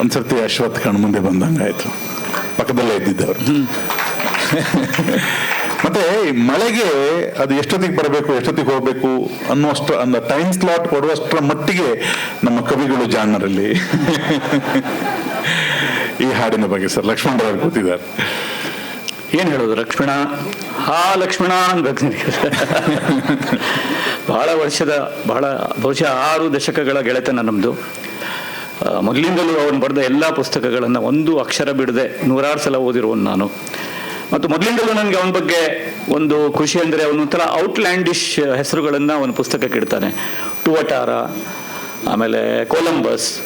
ಒಂದ್ಸರ್ತಿ ಅಶ್ವಥ್ ಕಣ್ ಮುಂದೆ ಬಂದಂಗಾಯ್ತು ಪಕ್ಕದಲ್ಲೇ ಇದ್ದಿದ್ದವರು. ಮತ್ತೆ ಮಳೆಗೆ ಅದು ಎಷ್ಟೊತ್ತಿಗೆ ಬರಬೇಕು ಎಷ್ಟೊತ್ತಿಗೆ ಹೋಗಬೇಕು ಅನ್ನುವಷ್ಟು ಅಂದ ಟೈಮ್ ಸ್ಲಾಟ್ ಕೊಡುವಷ್ಟರ ಮಟ್ಟಿಗೆ ನಮ್ಮ ಕವಿಗಳು ಜಾಣರಲ್ಲಿ. ಈ ಹಾಡಿನ ಬಗ್ಗೆ ಸರ್ ಲಕ್ಷ್ಮಣರಾವ್ ಕೂತಿದ್ದಾರೆ. ಏನು ಹೇಳೋದು ಲಕ್ಷ್ಮಣ? ಹಾ ಲಕ್ಷ್ಮಣ. ಬಹಳ ವರ್ಷದ ಬಹಳ ಬಹುಶಃ ಆರು ದಶಕಗಳ ಗೆಳೆತನ ನಮ್ಮದು ಮೊದಲಿಂದಲೂ ಅವನು ಬರೆದ ಎಲ್ಲ ಪುಸ್ತಕಗಳನ್ನು ಒಂದು ಅಕ್ಷರ ಬಿಡದೆ ನೂರಾರು ಸಲ ಓದಿರುವನು ನಾನು. ಮತ್ತು ಮೊದಲಿಂದಲೂ ನನಗೆ ಅವನ ಬಗ್ಗೆ ಒಂದು ಖುಷಿ ಅಂದರೆ ಅವನು ಒಂಥರ ಔಟ್ಲ್ಯಾಂಡಿಶ್ ಹೆಸರುಗಳನ್ನು ಅವನ ಪುಸ್ತಕಕ್ಕೆ ಇಡ್ತಾನೆ. ಟುವಟಾರ, ಆಮೇಲೆ ಕೊಲಂಬಸ್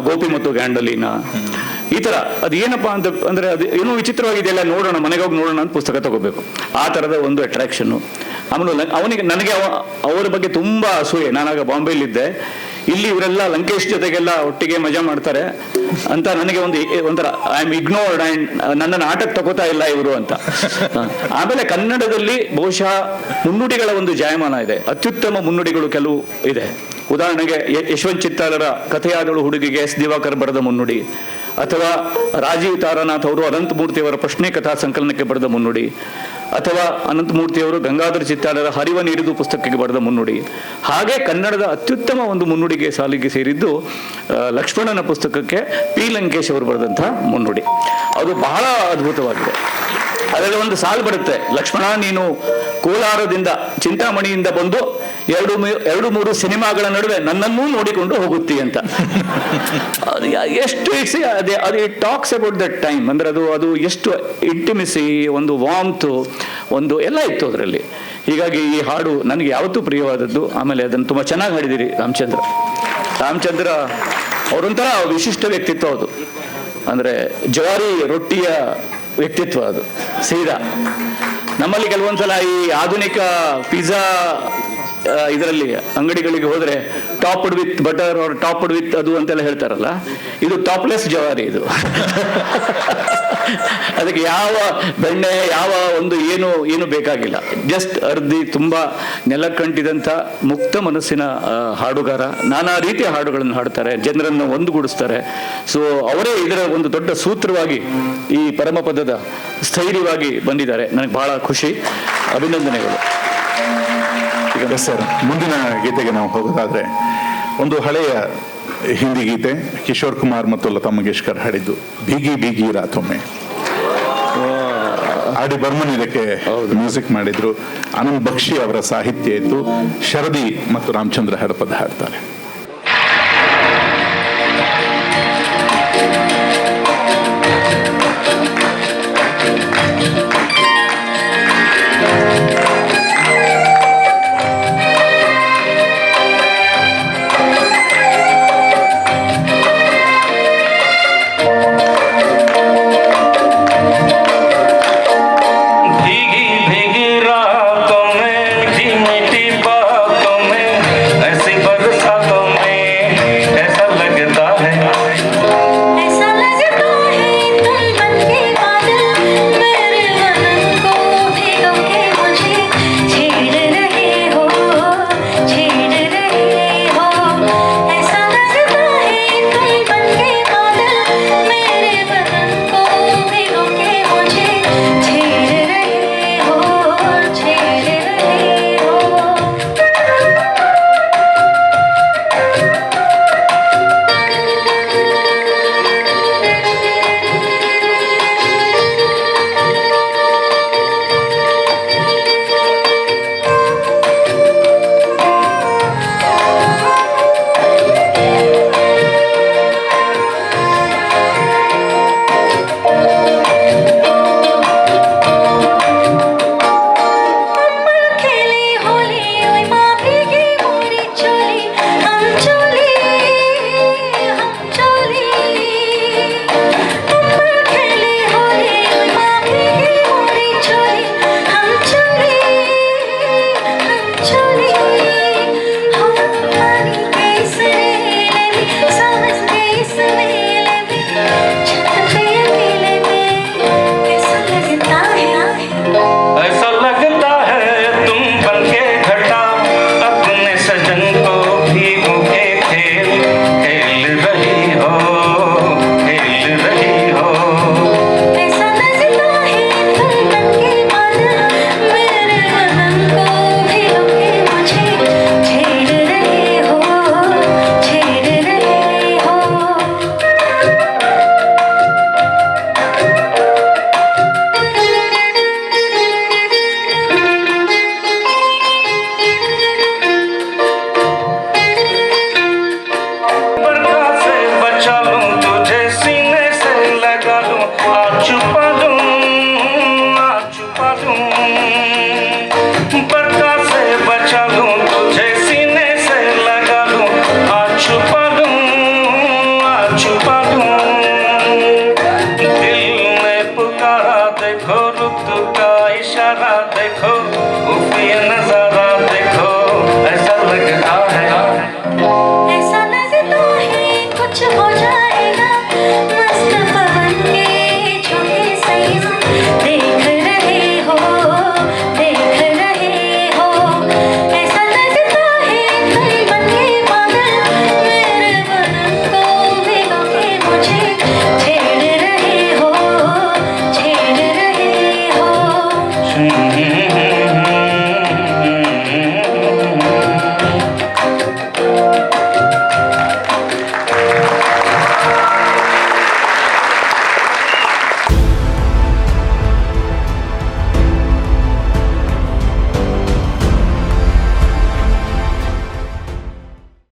ಗೋಪಿ ಮತ್ತು ಗ್ಯಾಂಡಲಿನ. ಈ ಥರ ಅದು ಏನಪ್ಪ ಅಂತ ಅಂದರೆ ಅದು ಏನೋ ವಿಚಿತ್ರವಾಗಿದೆಯಲ್ಲ ನೋಡೋಣ, ಮನೆಗೆ ಹೋಗಿ ನೋಡೋಣ ಅಂತ ಪುಸ್ತಕ ತಗೋಬೇಕು. ಆ ಥರದ ಒಂದು ಅಟ್ರಾಕ್ಷನ್ನು ಆಮೇಲೆ ಅವನಿಗೆ ನನಗೆ ಅವ- ಅವರ ಬಗ್ಗೆ ತುಂಬ ಅಸೂಯೆ. ನಾನಾಗ ಬಾಂಬೆಲಿದ್ದೆ ಇಲ್ಲಿ ಇವರೆಲ್ಲ ಲಂಕೇಶ್ ಜೊತೆಗೆಲ್ಲ ಒಟ್ಟಿಗೆ ಮಜಾ ಮಾಡ್ತಾರೆ ಅಂತ ನನಗೆ ಒಂದು ಒಂಥರ ಐ ಆಮ್ ಇಗ್ನೋರ್ಡ್ ಅಂಡ್ ನನ್ನನ್ನು ಆಟಕ್ಕೆ ತಗೋತಾ ಇಲ್ಲ ಇವರು ಅಂತ. ಆಮೇಲೆ ಕನ್ನಡದಲ್ಲಿ ಬಹುಶಃ ಮುನ್ನುಡಿಗಳ ಒಂದು ಜಾಯಮಾನ ಇದೆ. ಅತ್ಯುತ್ತಮ ಮುನ್ನುಡಿಗಳು ಕೆಲವು ಇದೆ. ಉದಾಹರಣೆಗೆ ಯಶವಂತ್ ಚಿತ್ತಾಲರ ಕಥೆಯಾದಳು ಹುಡುಗಿಗೆ ಎಸ್ ದಿವಾಕರ್ ಬರೆದ ಮುನ್ನುಡಿ, ಅಥವಾ ರಾಜೀವ್ ತಾರನಾಥ್ ಅವರು ಅನಂತಮೂರ್ತಿಯವರ ಪ್ರಶ್ನೆ ಕಥಾ ಸಂಕಲನಕ್ಕೆ ಬರೆದ ಮುನ್ನುಡಿ ಅಥವಾ ಅನಂತಮೂರ್ತಿಯವರು ಗಂಗಾಧರ ಚಿತ್ತಾಲರ ಹರಿವ ನೀಡಿದು ಪುಸ್ತಕಕ್ಕೆ ಬರೆದ ಮುನ್ನುಡಿ. ಹಾಗೆ ಕನ್ನಡದ ಅತ್ಯುತ್ತಮ ಒಂದು ಮುನ್ನುಡಿಗೆ ಸಾಲಿಗೆ ಸೇರಿದ್ದು ಲಕ್ಷ್ಮಣನ ಪುಸ್ತಕಕ್ಕೆ ಪಿ. ಲಂಕೇಶ್ ಅವರು ಬರೆದಂತಹ ಮುನ್ನುಡಿ. ಅದು ಬಹಳ ಅದ್ಭುತವಾಗಿದೆ. ಅದರಲ್ಲಿ ಒಂದು ಸಾಲು ಬರುತ್ತೆ. ಲಕ್ಷ್ಮಣ, ನೀನು ಕೋಲಾರದಿಂದ ಚಿಂತಾಮಣಿಯಿಂದ ಬಂದು ಎರಡು ಎರಡು ಮೂರು ಸಿನಿಮಾಗಳ ನಡುವೆ ನನ್ನನ್ನೂ ನೋಡಿಕೊಂಡು ಹೋಗುತ್ತಿ ಅಂತ. ಅದು ಎಷ್ಟು ಇಟ್ಸ್ ಅದೇ, ಅದು it talks about that time ಅಂದ್ರೆ ಅದು ಅದು ಎಷ್ಟು ಇಂಟಿಮಿಸಿ ಒಂದು ವಾಮ್ತು ಒಂದು ಎಲ್ಲ ಇತ್ತು ಅದರಲ್ಲಿ. ಹೀಗಾಗಿ ಈ ಹಾಡು ನನಗೆ ಯಾವತ್ತೂ ಪ್ರಿಯವಾದದ್ದು. ಆಮೇಲೆ ಅದನ್ನು ತುಂಬ ಚೆನ್ನಾಗಿ ಹಾಡಿದಿರಿ ರಾಮಚಂದ್ರ. ರಾಮಚಂದ್ರ ಅವರೊಂಥರ ವಿಶಿಷ್ಟ ವ್ಯಕ್ತಿತ್ವ ಅದು. ಅಂದ್ರೆ ಜವಾರಿ ರೊಟ್ಟಿಯ ವ್ಯಕ್ತಿತ್ವ ಅದು. ಸೀದಾ. ನಮ್ಮಲ್ಲಿ ಕೆಲವೊಂದ್ಸಲ ಈ ಆಧುನಿಕ ಪಿಜ್ಜಾ ಇದರಲ್ಲಿ ಅಂಗಡಿಗಳಿಗೆ ಹೋದರೆ topped with butter or topped with ಅದು ಅಂತೆಲ್ಲ ಹೇಳ್ತಾರಲ್ಲ. ಇದು ಟಾಪ್ಲೆಸ್ ಜವಾರಿ ಇದು. ಅದಕ್ಕೆ ಯಾವ ಬೆಣ್ಣೆ, ಯಾವ ಒಂದು ಏನು ಏನು ಬೇಕಾಗಿಲ್ಲ. ಜಸ್ಟ್ ಅರ್ಧಿ ತುಂಬ ನೆಲಕ್ಕಂಟಿದಂಥ ಮುಕ್ತ ಮನಸ್ಸಿನ ಹಾಡುಗಾರ. ನಾನಾ ರೀತಿಯ ಹಾಡುಗಳನ್ನು ಹಾಡ್ತಾರೆ, ಜನರನ್ನು ಒಂದುಗೂಡಿಸ್ತಾರೆ. ಸೊ ಅವರೇ ಇದರ ಒಂದು ದೊಡ್ಡ ಸೂತ್ರವಾಗಿ ಈ ಪರಮಪದದ ಸ್ಥೈರ್ಯವಾಗಿ ಬಂದಿದ್ದಾರೆ. ನನಗೆ ಬಹಳ ಖುಷಿ. ಅಭಿನಂದನೆಗಳು. ಈಗ ಸರ್ ಮುಂದಿನ ಗೀತೆಗೆ ನಾವು ಹೋಗೋದಾದ್ರೆ ಒಂದು ಹಳೆಯ ಹಿಂದಿ ಗೀತೆ ಕಿಶೋರ್ ಕುಮಾರ್ ಮತ್ತು ಲತಾ ಮಂಗೇಶ್ಕರ್ ಹಾಡಿದ್ದು ಬೀಗಿ ಬೀಗಿ ರಾತೊಮ್ಮೆ. ಆಡಿ ಬರ್ಮನ್ ಇದಕ್ಕೆ ಮ್ಯೂಸಿಕ್ ಮಾಡಿದ್ರು. ಅನಂತ್ ಬಕ್ಷಿ ಅವರ ಸಾಹಿತ್ಯ ಇತ್ತು ಶರದಿ ಮತ್ತು ರಾಮಚಂದ್ರ ಹಡಪದ ಹಾಡ್ತಾರೆ.